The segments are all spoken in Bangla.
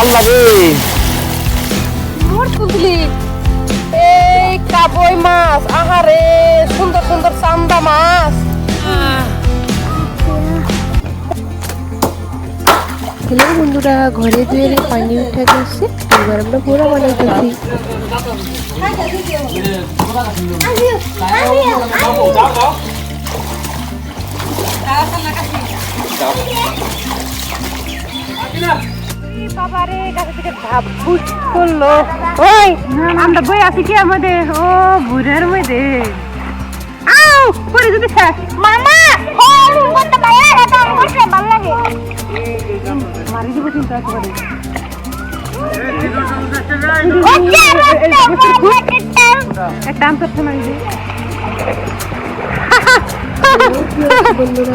আল্লাহ রে মোর কুদলি এই কাবই মাছ আহারে সুন্দর সুন্দর চান্দা মাছ হ্যালো বন্ধুরা ঘরে দুয়ারে পানি উঠে গেছে এবার আমরা পোড়া বানাইতেছি বাবারে গাছে থেকে ধাপুস করল। ওই আমরা বই আছি কি আমাদের? ও বুড়ের মধ্যে। আও পরে যদি মামা ও করতে পারে এটা আমার করতে ভালো লাগে। মারি দিব কিন্তু একেবারে। একটা আম করতে মারি দে বন্ধুরা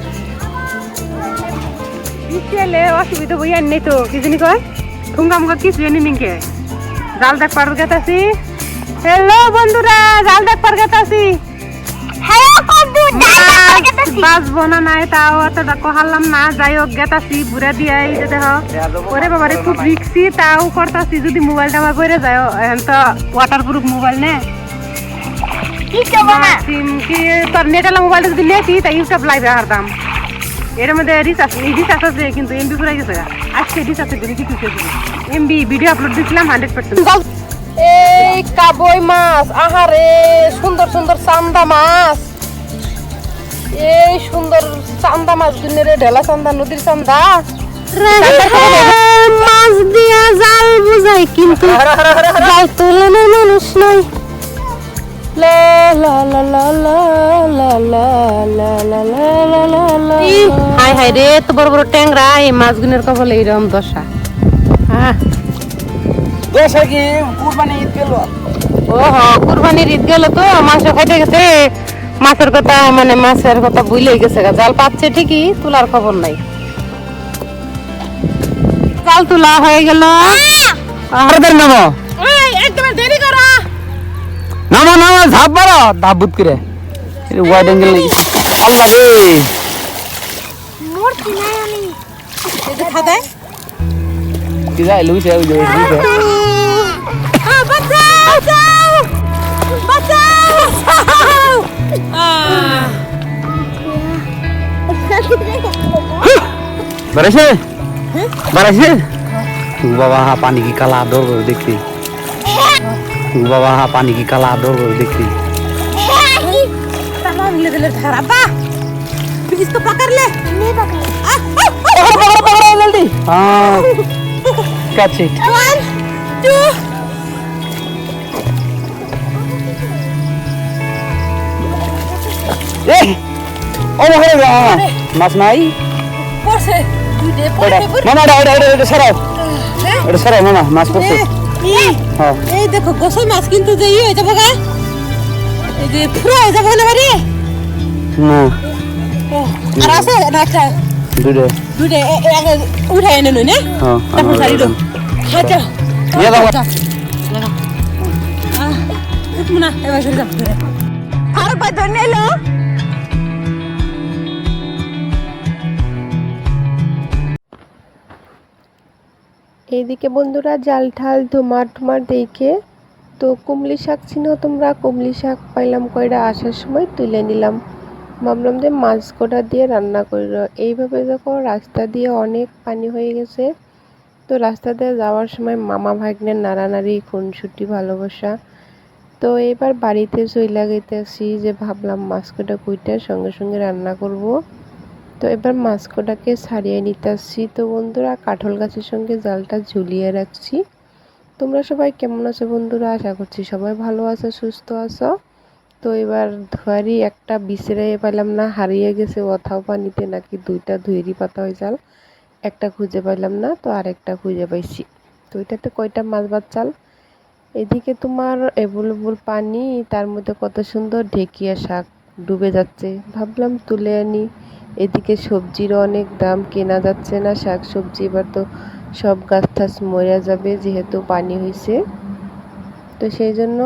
বিকেলে অসুবিধা বই নেই তো কি জানি কয়? ঠুঙ্গাম কিছু জানি নিকে জাল দেখ পার গেতাছি। হ্যালো বন্ধুরা জাল দেখ পার গেতাছি। বাঁচবো না নাই তাও এতটা কহালাম না যাই হোক গেতাছি বুড়া দিয়ে যে দেহ বাবারে খুব রিক্সি তাও করতাছি যদি মোবাইলটা বা করে যায় এখন তো ওয়াটার প্রুফ মোবাইল নে। কি তোর নেটালা মোবাইলটা যদি নেছি তাই ইউটিউব লাইভে হারতাম। এর মধ্যে রিচার্জ রিচার্জ আছে কিন্তু এমবি পুরাই গেছে। আজকে রিচার্জের কি কিছু এমবি ভিডিও আপলোড দিয়েছিলাম হান্ড্রেড পার্সেন্ট এই কাবই মাছ আহারে সুন্দর সুন্দর চান্দা মাছ। এই সুন্দর চান্দা মাছ গুনে রে ঢেলা চান্দা নদীর চান্দা। মাছ দিয়া জাল বুঝাই কিন্তু জাল তুলনের মানুষ নাই হাই হাই রে তো বড় বড় ট্যাংরা এই মাছগুনের কপালে এইরকম দশা। হ্যাঁ দেশে কি? কুরবানি ঈদ গেল? ও হ কুরবানির ঈদ গেল তো মাংস খাইতে গেছে। মাছের কথা মানে মাছের কথা ভুলেই গেছে জাল পাচ্ছে ঠিকই তোলার খবর নাই। জাল তোলা হয়ে গেল। আরে নামো একদম দেরি করা। নামো নামো ঝাপ বাড়া ধাপ বুত করে এটা ওয়াইড অ্যাঙ্গেল নাকি আল্লাহ রে मूर्ति नहीं आनी খাতায় কি যাই লুইছে ওই যে লুইছে বাঁচাও বাঁচাও বাঁচাও বাড়াইছে বাড়াইছে तू बाबा हाँ पानी की काला दौड़ गई देखती तू बाबा हाँ पानी की काला दौड़ गई देखती तमाम ले ले धारा बा इसको पकड़ ले नहीं पकड़ जल्दी हाँ कैच इट वन टू ए ओ हो गया মাছ নাই পড়ছে দুইটে ওটা মামা এটা এটা এটা সরাও এটা সরাও মামা মাছ পড়ছে হ্যাঁ এই দেখো গোসল মাছ কিন্তু যে ইয়ে হয়ে যাব গা এই যে পুরো হয়ে যাব না বাড়ি? না। আর আছে না একটা? দুটো দুইটে আগে উঠাই এনে নই না? হ্যাঁ তারপর সারি দো হাঁটা নিয়ে যাব না এবার আর পাই ধরে নিলো? এইদিকে বন্ধুরা জাল ঠাল ধুমার ঠুমার দেখে তো কুমলি শাক চিনো, তোমরা কুমলি শাক পাইলাম কয়টা আসার সময় তুলে নিলাম। ভাবলাম যে মাছ কটা দিয়ে রান্না করিল এইভাবে দেখো রাস্তা দিয়ে অনেক পানি হয়ে গেছে। তো রাস্তা দিয়ে যাওয়ার সময় মামা ভাগ্নের নাড়ানাড়ি, খুনসুটি, ভালোবাসা। তো এবার বাড়িতে চইলা গেতেছি যে ভাবলাম মাছ কটা কুইটার সঙ্গে সঙ্গে রান্না করব। তো এবার মাছ কটাকে ছাড়িয়ে নিতেছি তো বন্ধুরা, কাঠল গাছের সঙ্গে জালটা ঝুলিয়ে রাখছি। তোমরা সবাই কেমন আছো বন্ধুরা? আশা করছি সবাই ভালো আছো, সুস্থ আছো। তো এবার ধোয়ারি একটা বিচড়ে পেলাম না, হারিয়ে গেছে ওথাও পানিতে নাকি দুইটা ধুয়েরি পাতা হয়ে জাল, একটা খুঁজে পাইলাম না, তো আরেকটা খুঁজে পাইছি। তো এটাতে কয়টা মাছ ভাত চাল? এদিকে তোমার অ্যাভেলেবল পানি, তার মধ্যে কত সুন্দর ঢেকিয়া শাক ডুবে যাচ্ছে, ভাবলাম তুলে আনি। এদিকে সবজিরও অনেক দাম, কেনা যাচ্ছে না শাক সবজি এবার তো সব গাছ টাছ মরে যাবে যেহেতু পানি হয়েছে তো সেই জন্য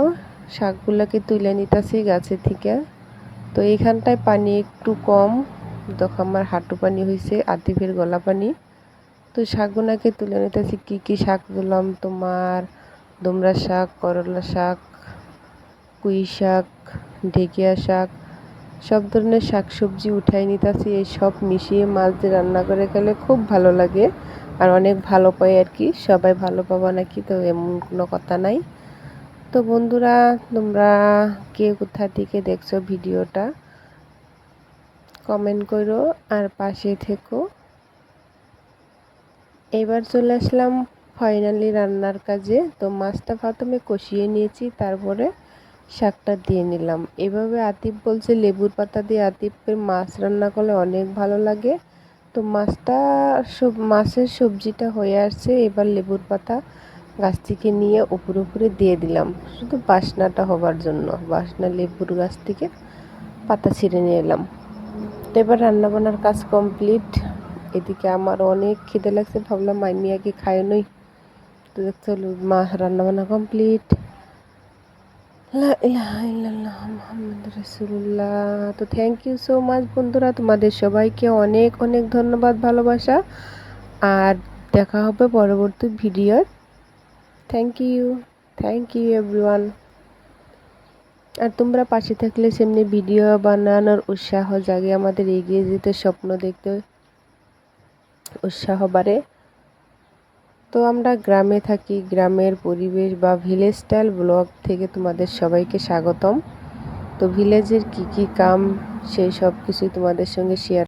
শাকগুলোকে তুলে নিতেছি গাছের থেকে। তো এখানটায় পানি একটু কম। তখন আমার হাঁটু পানি হয়েছে আতিফের গলা পানি। তো শাকগুলাকে তুলে নিতেছি, কী কী শাক তুললাম তোমার? দোমরা শাক, করলা শাক, কুই শাক, ঢেকিয়া শাক সব ধরনের শাক সবজি উঠাই নিতেছি, এই সব মিশিয়ে মাছ দিয়ে রান্না করে খেলে খুব ভালো লাগে। আর অনেক ভালো পাই আর কি, সবাই ভালো পাবা নাকি তো এমন কোনো কথা নাই। তো বন্ধুরা, তোমরা কে কোথা থেকে দেখছ ভিডিওটা কমেন্ট করো আর পাশে থেকো। এবার চলে আসলাম ফাইনালি রান্নার কাজে। তো মাছটা প্রথমে কষিয়ে নিয়েছি, তারপরে শাকটা দিয়ে নিলাম। এভাবে আতিফ বলছে, লেবুর পাতা দিয়ে আতিফের মাছ রান্না করলে অনেক ভালো লাগে। তো মাছটা, সব, মাছের সবজিটা হয়ে আসছে। এবার লেবুর পাতা গাছ থেকে নিয়ে উপরে উপরে দিয়ে দিলাম। শুধু বাসনাটা হবার জন্য, বাসনা লেবুর গাছ থেকে পাতা ছিঁড়ে নিয়ে এলাম। তো এবার রান্নাবান্নার কাজ কমপ্লিট। এদিকে আমার অনেক খিদে লাগছে, ভাবলাম আমি আগে খাই নই। তো দেখতে হলো, মা, রান্নাবান্না কমপ্লিট। রসুল্লাহ তো থ্যাংক ইউ সো মাচ বন্ধুরা, তোমাদের সবাইকে অনেক অনেক ধন্যবাদ, ভালোবাসা। আর দেখা হবে পরবর্তী video thank you thank you everyone আর তোমরা পাশে থাকলে সেমনি ভিডিও বানানোর উৎসাহ জাগে, আমাদের এগিয়ে যেতে স্বপ্ন দেখতে উৎসাহ বাড়ে। তো আমরা গ্রামে থাকি, গ্রামের পরিবেশ বা ভিলেজ স্টাইল ব্লগ থেকে তোমাদের সবাইকে স্বাগতম। তো ভিলেজের কি কি কাম, সেই সব কিছুই তোমাদের সঙ্গে শেয়ার